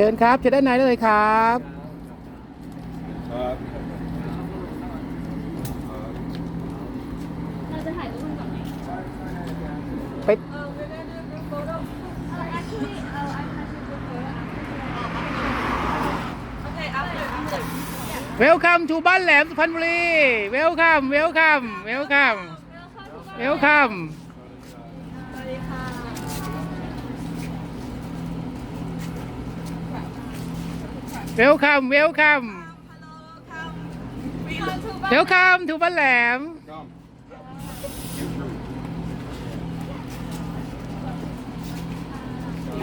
เชิญครับเชิญด้านในได้เลยครับ เราจะถ่ายรูปกันก่อนไหม ไปเออไม่ได้เรื่องโฟโต้เออ actually เออ I can do photo Okay after after Welcome to บ้านแหลมสุพรรณบุรี Welcome Welcome Welcome Welcome สวัสดีค่ะ Welcome Welcome Welcome to บ้านแหลม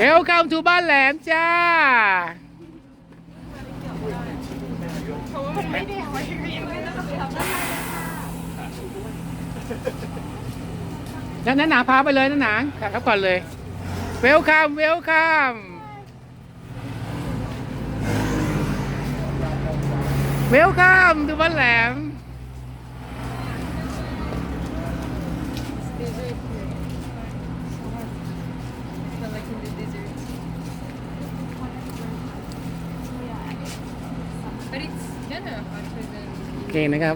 Welcome to บ้านแหลมจ้านั่นนั่นหนาพาไปเลยนั่นหนาครับก่อนเลย เวลคัมทูบ้านแหลม โอเคนะครับ